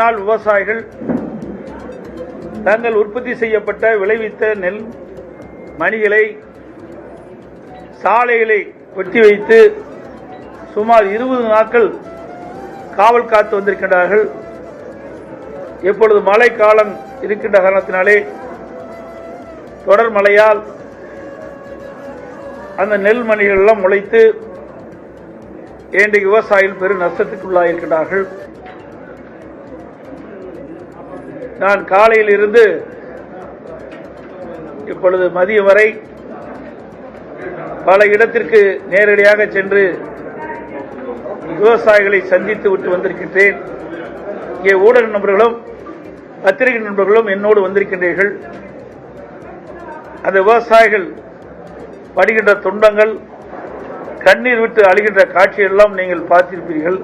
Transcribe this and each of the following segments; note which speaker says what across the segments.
Speaker 1: நாள் விவசாயிகள் தங்கள் உற்பத்தி செய்யப்பட்ட விளைவித்த நெல் மணிகளை சாலைகளை கொட்டி வைத்து சுமார் இருபது நாட்கள் காவல் காத்து வந்திருக்கின்றார்கள். எப்பொழுது மழை காலம் இருக்கின்ற காரணத்தினாலே தொடர் மழையால் அந்த நெல் மணிகள் எல்லாம் முளைத்து இன்றைக்கு விவசாயிகள் பெரும் நஷ்டத்துக்குள்ளாயிருக்கிறார்கள் நான் காலையில் இருந்து இப்பொழுது மதியம் வரை பல இடத்திற்கு நேரடியாக சென்று விவசாயிகளை சந்தித்து விட்டு வந்திருக்கின்றேன். இங்கே ஊடக நண்பர்களும் பத்திரிகை நண்பர்களும் என்னோடு வந்திருக்கின்றீர்கள். அந்த விவசாயிகள் படுகின்ற துன்பங்கள் கண்ணீர் விட்டு அழுகின்ற காட்சியெல்லாம் நீங்கள் பார்த்திருப்பீர்கள்.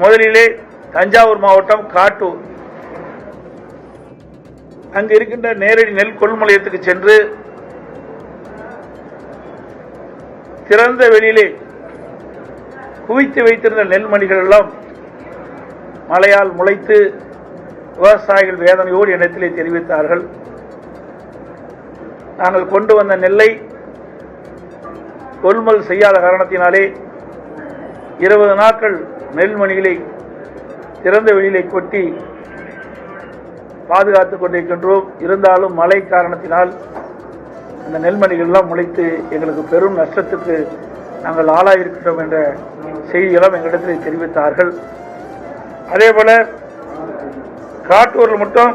Speaker 1: முதலிலே தஞ்சாவூர் மாவட்டம் காட்டூர். அங்கு இருக்கின்ற நேரடி நெல் கொள்முனையத்துக்கு சென்று திறந்த வெளியிலே குவித்து வைத்திருந்த நெல்மணிகள் எல்லாம் மழையால் முளைத்து விவசாயிகள் வேதனையோடு எண்ணத்திலே தெரிவித்தார்கள். நாங்கள் கொண்டு வந்த நெல்லை கொள்முதல் செய்யாத காரணத்தினாலே இருபது நாட்கள் நெல்மணிகளை திறந்த வெளியிலே கொட்டி பாதுகாத்துக் கொண்டிருக்கின்றோம். இருந்தாலும் மழை காரணத்தினால் அந்த நெல்மணிகள்லாம் முளைத்து எங்களுக்கு பெரும் நஷ்டத்துக்கு நாங்கள் ஆளாயிருக்கிறோம் என்ற செய்தியெல்லாம் எங்களிடத்தில் தெரிவித்தார்கள். அதே போல காட்டூரில் மட்டும்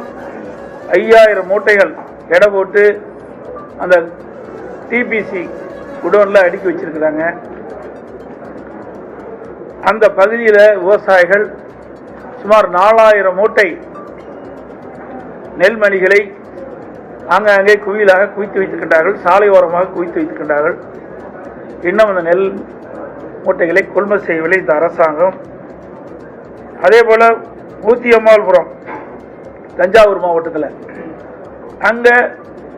Speaker 1: ஐயாயிரம் மூட்டைகள் எடை போட்டு அந்த டிபிசி குடோனில் அடுக்கி வச்சிருக்கிறாங்க. அந்த பகுதியில் விவசாயிகள் சுமார் நாலாயிரம் மூட்டை நெல்மணிகளை ஆங்காங்கே குவியலாக குவித்து வைத்திருக்கின்றார்கள். சாலை ஓரமாக குவித்து வைத்திருக்கின்றார்கள். இன்னும் அந்த நெல் மூட்டைகளை கொள்முதல் செய்யவில்லை இந்த அரசாங்கம். அதே போல ஊத்தியம்மாள்புரம் தஞ்சாவூர் மாவட்டத்தில். அங்க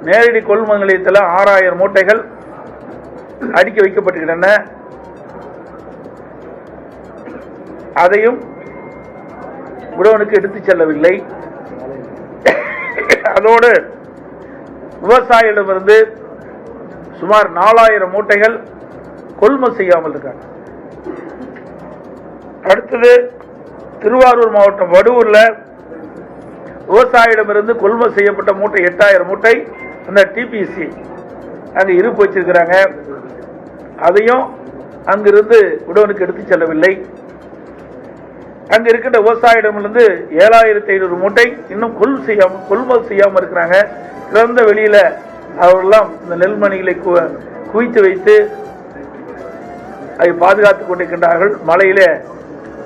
Speaker 1: நேரடி கொள்முதல் நிலையத்தில் ஆறாயிரம் மூட்டைகள் அடுக்கி வைக்கப்பட்டுகின்றன அதையும் குடோனுக்கு எடுத்துச் செல்லவில்லை. அதோடு விவசாயிகளிடமிருந்து சுமார் நாலாயிரம் மூட்டைகள் கொள்முதல் செய்யாமல் இருக்காங்க. அடுத்தது திருவாரூர் மாவட்டம் வடுவூர்ல விவசாயிடமிருந்து கொள்முதல் செய்யப்பட்ட மூட்டை எட்டாயிரம் மூட்டை அந்த டிபிசி அங்க இருப்பு வச்சிருக்கிறாங்க. அதையும் அங்கிருந்து குடோனுக்கு எடுத்து செல்லவில்லை. அங்க இருக்கின்ற விவசாயிடமிருந்து ஏழாயிரத்தி ஐநூறு மூட்டை இன்னும் கொள் செய்யாம கொள்முதல் செய்யாம இருக்கிறாங்க. திறந்த வெளியில அவரெல்லாம் இந்த நெல்மணிகளை கு- குவித்து வைத்து அதை பாதுகாத்துக் கொண்டிருக்கின்றார்கள். மழையிலே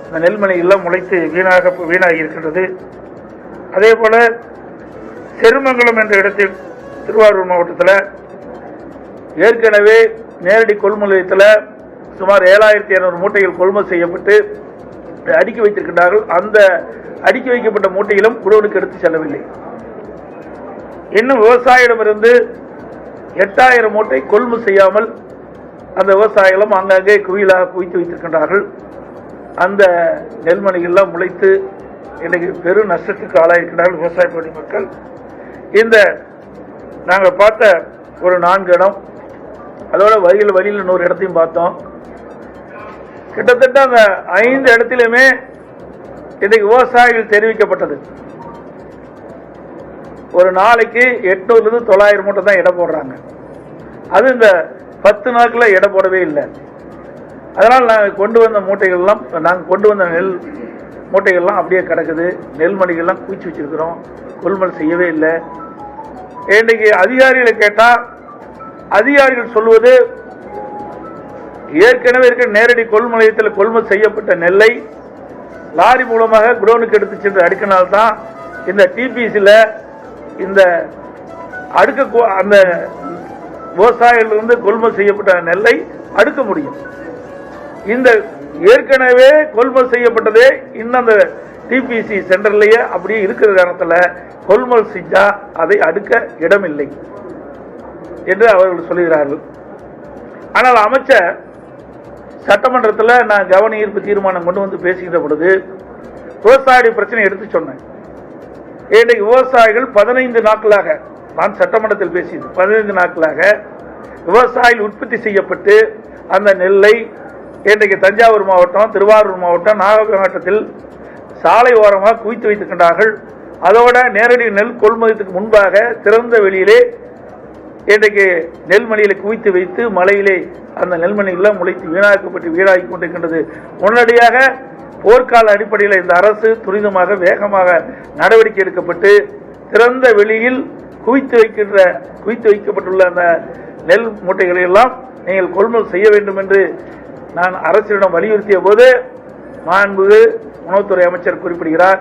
Speaker 1: இந்த நெல்மணி எல்லாம் முளைத்து வீணாக வீணாகி இருக்கின்றது. அதே போல செருமங்கலம் என்ற இடத்தில் திருவாரூர் மாவட்டத்தில் ஏற்கனவே நேரடி கொள்முதல் நிலையத்தில் சுமார் ஏழாயிரத்தி இரநூறு மூட்டைகள் கொள்முதல் செய்யப்பட்டு அடுக்கி வைத்திருக்கின்றார்கள். அந்த அடுக்கி வைக்கப்பட்ட மூட்டையிலும் குடோனுக்கு எடுத்து செல்லவில்லை. இன்னும் விவசாயிடமிருந்து எட்டாயிரம் மூட்டை கொள்மு செய்யாமல் அந்த விவசாயிகளும் அங்கங்கே குவியலாக குவித்து வைத்திருக்கின்றார்கள். அந்த நெல்மணிகள்லாம் முளைத்து இன்னைக்கு பெரும் நஷ்டத்துக்கு ஆளாயிருக்கிறார்கள் விவசாய பகுதி மக்கள். இந்த நாங்கள் பார்த்த ஒரு நான்கு இடம். அதோட வழியில் வழியில் இன்னொரு இடத்தையும் பார்த்தோம். கிட்டத்தட்ட அந்த ஐந்து இடத்திலுமே இன்றைக்கு விவசாயிகள் தெரிவிக்கப்பட்டது. ஒரு நாளைக்கு எட்நூறுலேருந்து தொள்ளாயிரம் மூட்டை தான் எடை போடுறாங்க. அது இந்த பத்து நாட்களில் எடை போடவே இல்லை. அதனால் நாங்கள் கொண்டு வந்த மூட்டைகள்லாம் நாங்கள் கொண்டு வந்த நெல் மூட்டைகள்லாம் அப்படியே கிடக்குது. நெல்மணிகள்லாம் குவிச்சு வச்சிருக்கிறோம். கொள்முதல் செய்யவே இல்லை. இன்னைக்கு அதிகாரிகளை கேட்டால் அதிகாரிகள் சொல்வது ஏற்கனவே இருக்கிற நேரடி கொள்முனையத்தில் கொள்முதல் செய்யப்பட்ட நெல்லை லாரி மூலமாக குடோனுக்கு எடுத்து சென்று அடுக்கினால்தான் இந்த டிபிசியில் இந்த அடுக்க அந்த விவசாயிகளிலிருந்து கொள்முதல் செய்யப்பட்ட நெல்லை அடுக்க முடியும். இந்த ஏற்கனவே கொள்முதல் செய்யப்பட்டதே இன்னும் அந்த டிபிசி சென்டர்லேயே அப்படியே இருக்கிற காரணத்துல கொள்முதல் செஞ்சா அதை அடுக்க இடமில்லை என்று அவர்கள் சொல்லுகிறார்கள். ஆனால் அமைச்சர் சட்டமன்றத்தில் நான் கவன ஈர்ப்பு தீர்மானம் கொண்டு வந்து பேசுகின்ற பொழுது விவசாயிகளுடைய பிரச்சனை எடுத்து சொன்னேன். இன்றைக்கு விவசாயிகள் பதினைந்து நாட்களாக நான் சட்டமன்றத்தில் பேசியது பதினைந்து நாட்களாக விவசாயிகள் உற்பத்தி செய்யப்பட்டு அந்த நெல்லை இன்றைக்கு தஞ்சாவூர் மாவட்டம் திருவாரூர் மாவட்டம் நாகப்பட்டினம் மாவட்டத்தில் சாலை ஓரமாக குவித்து வைத்திருக்கின்றார்கள். அதோட நேரடி நெல் கொள்முதலுக்கு முன்பாக திறந்த வெளியிலே இன்றைக்கு நெல்மணியில குவித்து வைத்து மலையிலே அந்த நெல்மணிகள்லாம் முளைத்து வீணாக்கப்பட்டு வீணாகி கொண்டிருக்கின்றது. உடனடியாக போர்க்கால அடிப்படையில் இந்த அரசு துரிதமாக வேகமாக நடவடிக்கை எடுக்கப்பட்டு திறந்த வெளியில் குவித்து வைக்கின்ற குவித்து வைக்கப்பட்டுள்ள அந்த நெல் மூட்டைகளை எல்லாம் நீங்கள் கொள்முதல் செய்ய வேண்டும் என்று நான் அரசிடம் வலியுறுத்திய போது மாண்புகு உணவுத்துறை அமைச்சர் குறிப்பிடுகிறார்.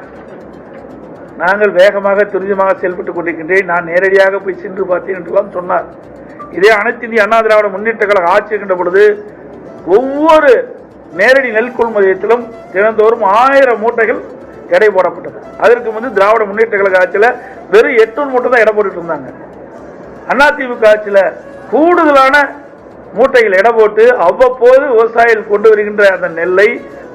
Speaker 1: நாங்கள் வேகமாக துரிதமாக செயல்பட்டுக் கொண்டிருக்கின்றேன். நான் நேரடியாக போய் சென்று பார்த்தேன் என்றெல்லாம் சொன்னார். இதே அனைத்து இந்திய அண்ணா திராவிட முன்னேற்ற கழக ஆட்சி இருக்கின்ற பொழுது ஒவ்வொரு நேரடி நெல் கொள்முதலத்திலும் தினந்தோறும் ஆயிரம் மூட்டைகள் எடை போடப்பட்டது. அதற்கு வந்து திராவிட முன்னேற்ற கழக ஆட்சியில் வெறும் எட்டு மூட்டை தான் எடை போட்டுட்டு இருந்தாங்க. அதிமுக ஆட்சியில் கூடுதலான மூட்டைகள் எடை போட்டு அவ்வப்போது விவசாயிகள் கொண்டு வருகின்ற அந்த நெல்லை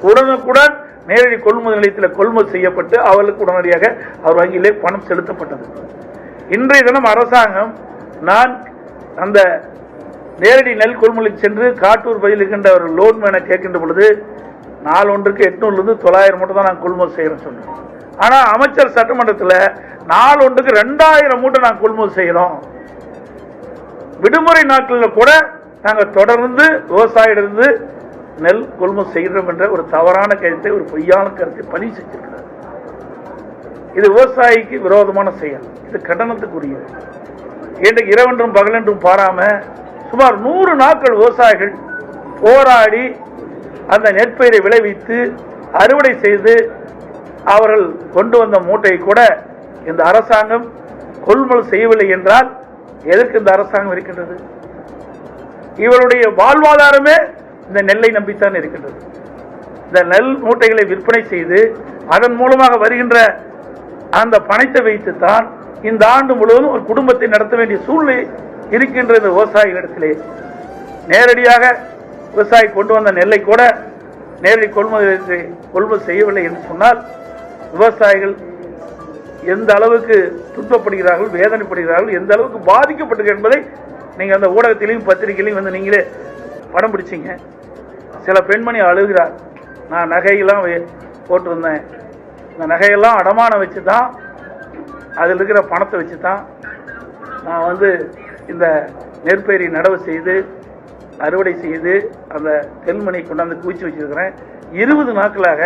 Speaker 1: உடனுக்குடன் நேரடி கொள்முதல் நிலையத்தில் கொள்முதல் செய்யப்பட்டு அவர்களுக்கு உடனடியாக அவர் வங்கியிலே பணம் செலுத்தப்பட்டது. இன்றைய தினம் அரசாங்கம் நான் அந்த நேரடி நெல் கொள்முதலுக்கு சென்று காட்டூர் பகுதியில் இருக்கின்ற ஒரு லோன் மேனை கேட்கின்ற பொழுது நாலு ஒன்றுக்கு எட்நூறுலேருந்து தொள்ளாயிரம் மூட்டை தான் நான் கொள்முதல் செய்கிறேன்னு சொன்னேன். ஆனால் அமைச்சர் சட்டமன்றத்தில் நாலு ஒன்றுக்கு ரெண்டாயிரம் மூட்டை நான் கொள்முதல் செய்கிறோம் விடுமுறை நாட்களில் கூட நாங்கள் தொடர்ந்து விவசாயியிலிருந்து நெல் கொள்முதல் செய்கிறோம் என்ற ஒரு தவறான கருத்தை ஒரு பொய்யான கருத்தை பதிவு செஞ்சிருக்கிறார். இது விவசாயிக்கு விரோதமான செயல். இது கண்டனத்துக்குரியது. இன்றைக்கு இரவென்றும் பகலென்றும் பாராம சுமார் நூறு நாட்கள் விவசாயிகள் போராடி அந்த நெற்பயிரை விளைவித்து அறுவடை செய்து அவர்கள் கொண்டு வந்த மூட்டையை கூட இந்த அரசாங்கம் கொள்முதல் செய்யவில்லை என்றால் எதற்கு இந்த அரசாங்கம் இருக்கின்றது? இவருடைய வாழ்வாதாரமே இந்த நெல்லை நம்பித்தான் இருக்கின்றது. இந்த நெல் மூட்டைகளை விற்பனை செய்து அதன் மூலமாக வருகின்ற அந்த பணத்தை வைத்துத்தான் இந்த ஆண்டு முழுவதும் ஒரு குடும்பத்தை நடத்த வேண்டிய சூழ்நிலை இருக்கின்ற இந்த விவசாயிகளிடத்திலே நேரடியாக விவசாயி கொண்டு வந்த நெல்லை கூட நேரடி கொள்முதல் கொள்முதல் செய்யவில்லை என்று சொன்னால் விவசாயிகள் எந்த அளவுக்கு துன்பப்படுகிறார்கள் வேதனைப்படுகிறார்கள் எந்த அளவுக்கு பாதிக்கப்பட்டிருக்கு என்பதை நீங்கள் அந்த ஊடகத்திலையும் பத்திரிகையிலையும் வந்து நீங்களே படம் பிடிச்சிங்க. சில பெண்மணி அழுகிறார் நான் நகையெல்லாம் போட்டிருந்தேன். இந்த நகையெல்லாம் அடமானம் வச்சு தான் அதில் இருக்கிற பணத்தை வச்சு தான் நான் வந்து இந்த நெற்பயிரை நடவு செய்து அறுவடை செய்து அந்த தென்மணி கொண்டாந்து குவிச்சு வச்சிருக்கிறேன். இருபது நாட்களாக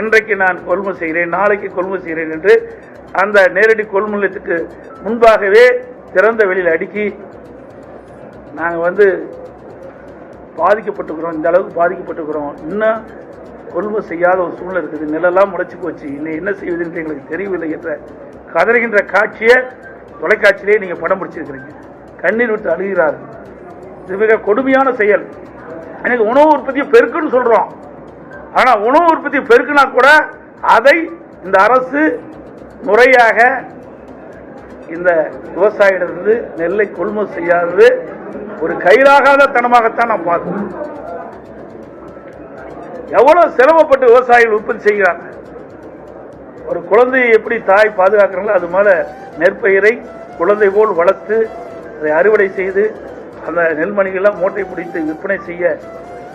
Speaker 1: இன்றைக்கு நான் கொள்முதல் செய்கிறேன் நாளைக்கு கொள்முதல் செய்கிறேன் என்று அந்த நேரடி கொள்முதலத்துக்கு முன்பாகவே திறந்த வெளியில் அடுக்கி நாங்கள் வந்து பாதிக்கப்பட்டுக்கிறோம் இந்த அளவுக்கு பாதிக்கப்பட்டுக்கிறோம் இன்னும் கொள்முதல் செய்யாத ஒரு சூழ்நிலை இருக்குது நிலெல்லாம் முளைச்சி போச்சு இன்னும் என்ன செய்வது என்று எங்களுக்கு தெரியவில்லை என்ற கதறுகின்ற காட்சியை தொலைக்காட்சியிலே நீங்கள் படம் பிடிச்சிருக்கிறீங்க. கண்ணீர் விட்டு அழுகிறார்கள் இது மிக கொடுமையான செயல். எனக்கு உணவு உற்பத்தியை பெருக்குன்னு சொல்கிறோம் ஆனால் உணவு உற்பத்தி பெருக்குனா கூட அதை இந்த அரசு முறையாக இந்த விவசாயியிடமிருந்து நெல்லை கொள்முதல் செய்யாதது ஒரு கைலாகாத தனமாகத்தான் நான் பார்க்கிறேன் எவ்வளவு சிரமப்பட்டு விவசாயிகள் உற்பத்தி செய்கிறாங்க. ஒரு குழந்தையை எப்படி தாய் பாதுகாக்கிறாங்களோ அது மேல நெற்பயிரை குழந்தை போல் வளர்த்து அதை அறுவடை செய்து அந்த நெல்மணிகள்லாம் மூட்டை பிடித்து விற்பனை செய்ய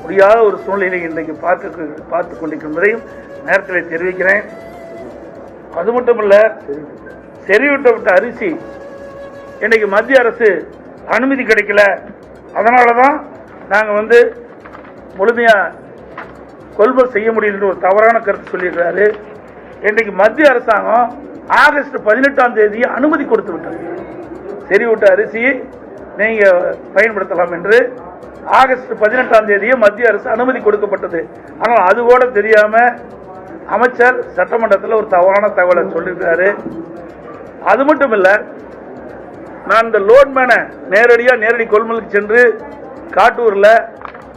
Speaker 1: முடியாத ஒரு சூழ்நிலை இன்றைக்கு பார்க்க பார்த்து கொண்டிருக்கின்றதையும் நேரத்தில் தெரிவிக்கிறேன். அது மட்டுமல்ல செறிவிட்டப்பட்ட அரிசி இன்னைக்கு மத்திய அரசு அனுமதி கிடைக்கல. அதனால தான் நாங்கள் வந்து முழுமையாக கொள்முதல் செய்ய முடியும்னு ஒரு தவறான கருத்து சொல்லியிருக்கிறாரு. இன்றைக்கு மத்திய அரசாங்கம் ஆகஸ்ட் பதினெட்டாம் தேதி அனுமதி கொடுத்து விட்டார் செறிவிட்ட அரிசி நீங்க பயன்படுத்தலாம் என்று ஆகஸ்ட் பதினெட்டாம் தேதியே மத்திய அரசு அனுமதி கொடுக்கப்பட்டது. ஆனால் அது கூட தெரியாம அமைச்சர் சட்டமன்றத்தில் ஒரு தவறான தகவலை சொல்லியிருக்காரு அது மட்டும் இல்லை நான் இந்த லோட்மேனை நேரடியா நேரடி கொள்முதலுக்கு சென்று காட்டூர்ல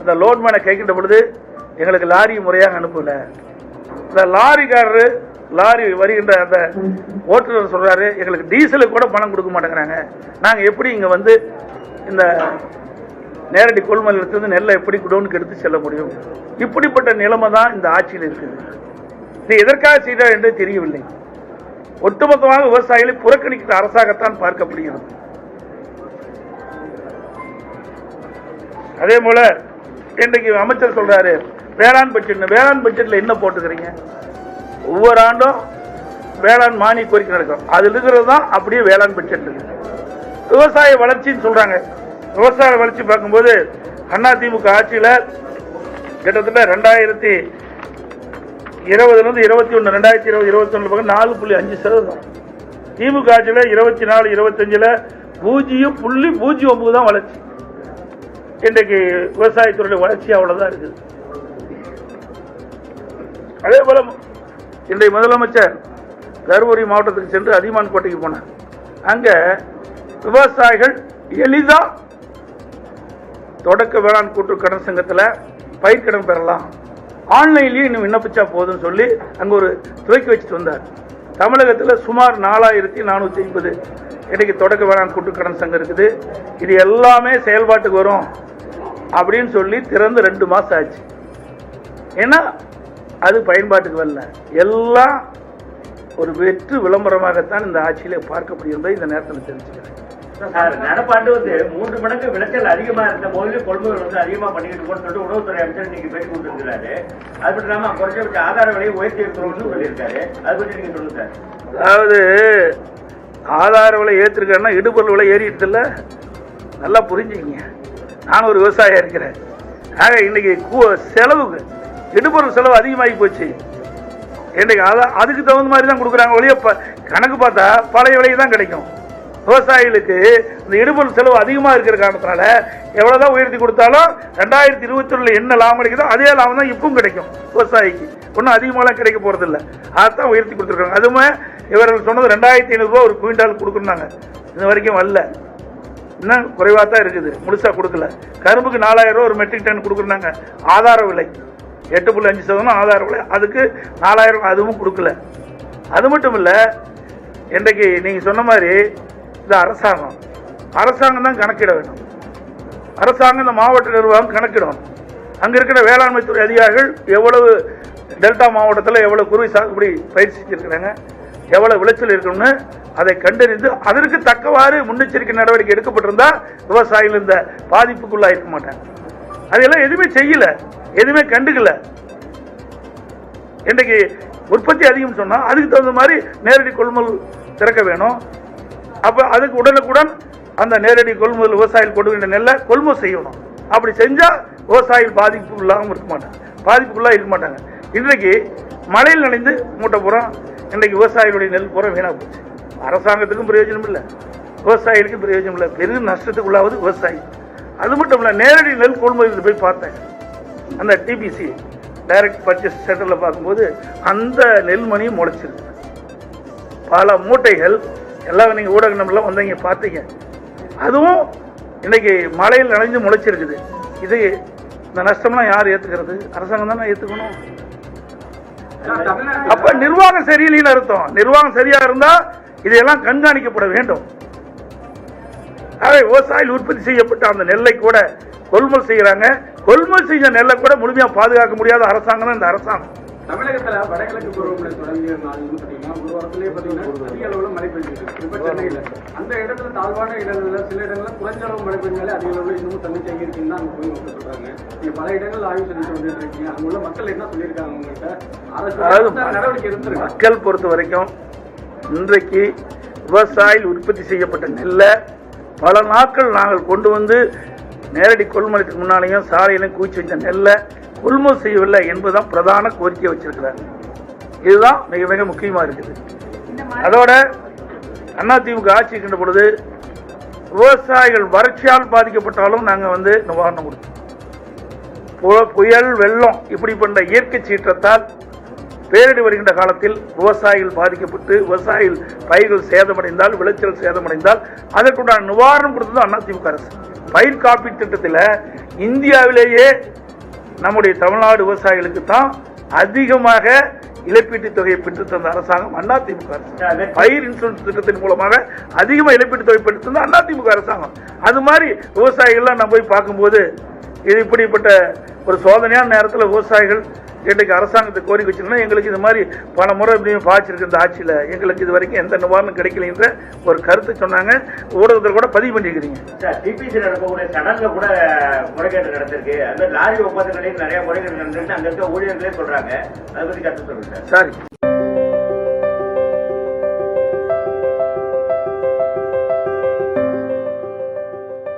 Speaker 1: அந்த லோட்மேனை கேட்கின்ற பொழுது எங்களுக்கு லாரி முறையாக அனுப்புல. இந்த லாரிக்காரரு லாரி வருகின்ற அந்த ஓட்டுநர் சொல்றாரு எங்களுக்கு டீசலுக்கு கூட பணம் கொடுக்க மாட்டேங்கிறாங்க. நாங்க எப்படி இங்க வந்து இந்த நேரடி கொள்முதல் நெல்லை எப்படி குடோனுக்கு எடுத்து செல்ல முடியும்? இப்படிப்பட்ட நிலைமை தான் இந்த ஆட்சியில் இருக்குது. இது எதற்காக செய்தார் என்று தெரியவில்லை. ஒட்டுமொத்தமாக விவசாயிகளை புறக்கணிக்கிற அரசாகத்தான் பார்க்கப்படுகிறது. அதே போல இன்றைக்கு அமைச்சர் சொல்றாரு வேளாண் பட்ஜெட் வேளாண் பட்ஜெட்ல என்ன போட்டுக்கிறீங்க? ஒவ்வொரு ஆண்டும் வேளாண் மானிய கோரிக்கை நடக்கும். அதில் இருக்கிறது தான் அப்படியே வேளாண் பட்ஜெட் இருக்கு. விவசாய வளர்ச்சின்னு சொல்றாங்க. விவசாய வளர்ச்சி பார்க்கும்போது அதிமுக ஆட்சியில் கிட்டத்தட்ட ரெண்டாயிரத்தி இருபதுல இருந்து இருபத்தி ஒன்று ரெண்டாயிரத்தி இருபது இருபத்தி ஒன்று பக்கம் நாலு புள்ளி அஞ்சு சதவீதம். திமுக ஆட்சியில் இருபத்தி நாலு இருபத்தஞ்சில் பூஜ்ஜியம் புள்ளி பூஜ்ஜியம் ஒன்பது தான் வளர்ச்சி. இன்றைக்கு விவசாயத்துறையுடைய வளர்ச்சி அவ்வளவுதான் இருக்குது. அதே போல இன்றைய முதலமைச்சர் தருமபுரி மாவட்டத்துக்கு சென்று அதிமான் கோட்டைக்கு போனார். அங்க விவசாயிகள் எளிதா தொடக்க வேளாண் கூட்டு கடன் சங்கத்தில் பயிர்க்கடன் பெறலாம். ஆன்லைன்லேயும் இன்னும் விண்ணப்பிச்சா போதும்னு சொல்லி அங்க ஒரு துவக்கி வச்சுட்டு வந்தார். தமிழகத்தில் சுமார் நாலாயிரத்தி நானூத்தி ஐம்பது இன்னைக்கு தொடக்க வேளாண் கூட்டு கடன் சங்கம் இருக்குது. இது எல்லாமே செயல்பாட்டுக்கு வரும் அப்படின்னு சொல்லி திறந்து ரெண்டு மாசம் ஆச்சு. ஏன்னா அது பயன்பாட்டுக்கு வரல. எல்லாம் ஒரு வெற்று விளம்பரமாகத்தான் இந்த ஆட்சியிலே பார்க்கப்படுகிறது. இந்த நேரத்தில் தெரிஞ்சுக்கிறேன்.
Speaker 2: நடப்பாண்டு வந்து மூன்று மடங்கு விளைச்சல் அதிகமா இருந்த போது கொள்முதல் வந்து அதிகமா பண்ணிட்டு இருக்கோம்னு சொல்லிட்டு உணவுத்துறை அமைச்சர் நீங்க பேட்டி கொடுத்திருக்கிறாரு. அது மட்டும் இல்லாம குறைஞ்சபட்ச ஆதார விலையை உயர்த்தி இருக்கிறோம்னு சொல்லியிருக்காரு. அது பற்றி நீங்க சொல்லுங்க சார்.
Speaker 1: அதாவது ஆதார விலை ஏற்றிருக்காருன்னா இடுபொருள் விலை ஏறிடுது இல்ல? நல்லா புரிஞ்சுக்கிங்க. நான் ஒரு விவசாயம் இருக்கிறேன். ஆக இன்னைக்கு செலவுக்கு இடுபொருள் செலவு அதிகமாகி போச்சு. இன்னைக்கு அதான் அதுக்கு தகுந்த மாதிரி தான் கொடுக்குறாங்க. ஒழிய கணக்கு பார்த்தா பழைய விலை தான் கிடைக்கும். விவசாயிகளுக்கு இந்த இடுபொருள் செலவு அதிகமாக இருக்கிற காரணத்தினால எவ்வளோதான் உயர்த்தி கொடுத்தாலும் ரெண்டாயிரத்தி இருபத்தி ஒன்றில் என்ன லாபம் கிடைக்குதோ அதே லாபம் தான் இப்பவும் கிடைக்கும் விவசாயிக்கு. ஒன்றும் அதிகமாகலாம் கிடைக்க போகிறதில்ல அதைத்தான் உயர்த்தி கொடுத்துருக்காங்க. அதுவுமே இவர்கள் சொன்னது ரெண்டாயிரத்தி ஐநூறுரூவா ஒரு குவிண்டால் கொடுக்குறாங்க இது வரைக்கும் வரல. இன்னும் குறைவாக தான் இருக்குது. முழுசாக கொடுக்கல. கரும்புக்கு நாலாயிரம் ரூபா ஒரு மெட்ரிக் டன் கொடுக்குறாங்க ஆதார விலை. எட்டு புள்ளி அஞ்சு சதவீதம் ஆதார விலை. அதுக்கு நாலாயிரம் அதுவும் கொடுக்கல. அது மட்டும் இல்லை இன்றைக்கு நீங்கள் சொன்ன மாதிரி இந்த அரசாங்கம். அரசாங்கம் தான் கணக்கிட வேண்டும். அரசாங்கம் இந்த மாவட்ட நிர்வாகம் கணக்கிடும் அங்க இருக்கிற வேளாண்மை துறை அதிகாரிகள் எவ்வளவு டெல்டா மாவட்டத்தில் எவ்வளவு குருவி சாகுபடி பயிற்சி செஞ்சிருக்கிறாங்க எவ்வளவு விளைச்சல் இருக்கணும்னு அதை கண்டறிந்து அதற்கு தக்கவாறு முன்னெச்சரிக்கை நடவடிக்கை எடுக்கப்பட்டிருந்தா விவசாயிகள் இந்த பாதிப்புக்குள்ளா இருக்க மாட்டாங்க. அதெல்லாம் எதுவுமே செய்யல. எதுவுமே கண்டுக்கல. இன்றைக்கு உற்பத்தி அதிகம் சொன்னா அதுக்கு தகுந்த மாதிரி நேரடி கொள்முதல் திறக்க வேணும். அப்ப அதுக்கு உடனுக்குடன் அந்த நேரடி கொள்முதல் விவசாயிகள் கொடுக்கின்ற நெல்லை கொள்முதல் செய்யணும். அப்படி செஞ்சா விவசாயிகள் இல்லாமல் இருக்க மாட்டாங்க. பாதிப்புக்குள்ளா இருக்க மாட்டாங்க. இன்றைக்கு மழையில் நனைந்து மூட்டை புறம் இன்றைக்கு விவசாயிகளுடைய நெல் புறம் வீணா போச்சு. அரசாங்கத்துக்கும் பிரயோஜனம் இல்லை. விவசாயிகளுக்கும் பிரயோஜனம் இல்லை. பெரும் நஷ்டத்துக்குள்ளாவது விவசாயி. அது மட்டும் இல்லை நேரடி நெல் கொள்முதல் போய் பார்த்தேன். அந்த டிபிசி டைரக்ட் பர்ச்சேஸ் சென்டரில் பார்க்கும்போது அந்த நெல்மணியும் முளைச்சிருக்கு. பல மூட்டைகள் எல்லாம் நீங்க ஊடக நம்பர்லாம் வந்தீங்க பார்த்தீங்க. அதுவும் இன்னைக்கு மழையில் நனைஞ்சு முளைச்சிருக்குது. இது இந்த நஷ்டம்லாம் யார் ஏத்துக்கிறது? அரசாங்கம் தானே ஏத்துக்கணும். அப்ப நிர்வாகம் சரியில்லைன்னு அர்த்தம். நிர்வாகம் சரியா இருந்தா இதையெல்லாம் கண்காணிக்கப்பட வேண்டும். ஆகவே விவசாயிகள் உற்பத்தி செய்யப்பட்ட அந்த நெல்லை கூட கொள்முதல் செய்யறாங்க. கொள்முதல் செஞ்ச நெல்லை கூட முழுமையா பாதுகாக்க முடியாத அரசாங்கம் தான் இந்த அரசாங்கம்.
Speaker 3: தமிழகத்துல வடகிழக்கு பருவமழை தொடங்கிய நாள் வந்து பாத்தீங்கன்னா ஒரு வாரத்திலேயே பாத்தீங்கன்னா அதிக அளவுல மழை பெய்ஞ்சிருக்கு இப்ப சென்னையில அந்த இடத்துல தாழ்வான இடங்கள்ல சில இடங்கள்ல குறைஞ்ச அளவு மழை பெய்ஞ்சாலே அதிக அளவுல இன்னமும் தண்ணி தேங்கி இருக்குன்னு அங்க போய் மக்கள் சொல்றாங்க நீங்க பல இடங்கள் ஆய்வு செஞ்சுட்டு வந்துட்டு இருக்கீங்க. அங்க உள்ள மக்கள் என்ன சொல்லியிருக்காங்க உங்கள்கிட்ட நடவடிக்கை இருந்திருக்கு
Speaker 1: மக்கள் பொறுத்த வரைக்கும் இன்றைக்கு விவசாயிகள் உற்பத்தி செய்யப்பட்ட நெல்லை பல நாட்கள் நாங்கள் கொண்டு வந்து நேரடி கொள்முதலுக்கு முன்னாலேயும் சாலையிலும் குவிச்சு வச்ச நெல்லை கொள்முதல் செய்யவில்லை என்பதுதான் பிரதான கோரிக்கை வச்சிருக்கிறார். இதுதான் மிக மிக முக்கியமாக இருக்குது. அதோட அதிமுக ஆட்சி இருக்கின்ற பொழுது விவசாயிகள் வறட்சியால் பாதிக்கப்பட்டாலும் நாங்கள் வந்து நிவாரணம் கொடுத்தோம். பு- புயல் வெள்ளம் இப்படிப்பட்ட இயற்கை சீற்றத்தால் பேரிடி வருகின்ற காலத்தில் விவசாயிகள் பாதிக்கப்பட்டு விவசாயிகள் பயிர்கள் சேதமடைந்தால் விளைச்சல் சேதமடைந்தால் அதற்குண்டான நிவாரணம் கொடுத்தது அதிமுக அரசு. பயிர் காப்பீட்டு திட்டத்தில் இந்தியாவிலேயே நம்முடைய தமிழ்நாடு விவசாயிகளுக்கு தான் அதிகமாக இழப்பீட்டுத் தொகையை பெற்று தந்த அரசாங்கம் அதிமுக அரசு பயிர் இன்சூரன்ஸ் திட்டத்தின் மூலமாக அதிகமாக இழப்பீட்டுத் தொகை பெற்று தந்த அதிமுக அரசாங்கம். அது மாதிரி விவசாயிகள்லாம் நம்ம போய் பார்க்கும்போது இது இப்படிப்பட்ட ஒரு சோதனையான நேரத்தில் விவசாயிகள் இன்றைக்கு அரசாங்கத்தை கோரிக்கை வச்சிருந்தா எங்களுக்கு இது மாதிரி பல முறை இப்படி பாய்ச்சிருக்கு இந்த ஆட்சியில். எங்களுக்கு இது வரைக்கும் எந்த நிவாரணம் கிடைக்கலன்ற ஒரு கருத்தை சொன்னாங்க. ஊடகத்தில் கூட பதிவு பண்ணிக்கிறீங்க.
Speaker 2: சார் டிபிசி நடக்கக்கூடிய சடன்ல கூட முறைகேடு நடந்திருக்கு. அந்த லாரி ஒப்பந்தங்களையும் நிறைய முறைகேடு நடந்திருக்கு. அங்க இருக்க ஊழியர்களே சொல்றாங்க. அதை பத்தி கருத்து சொல்லுங்க சார்.
Speaker 1: சாரி.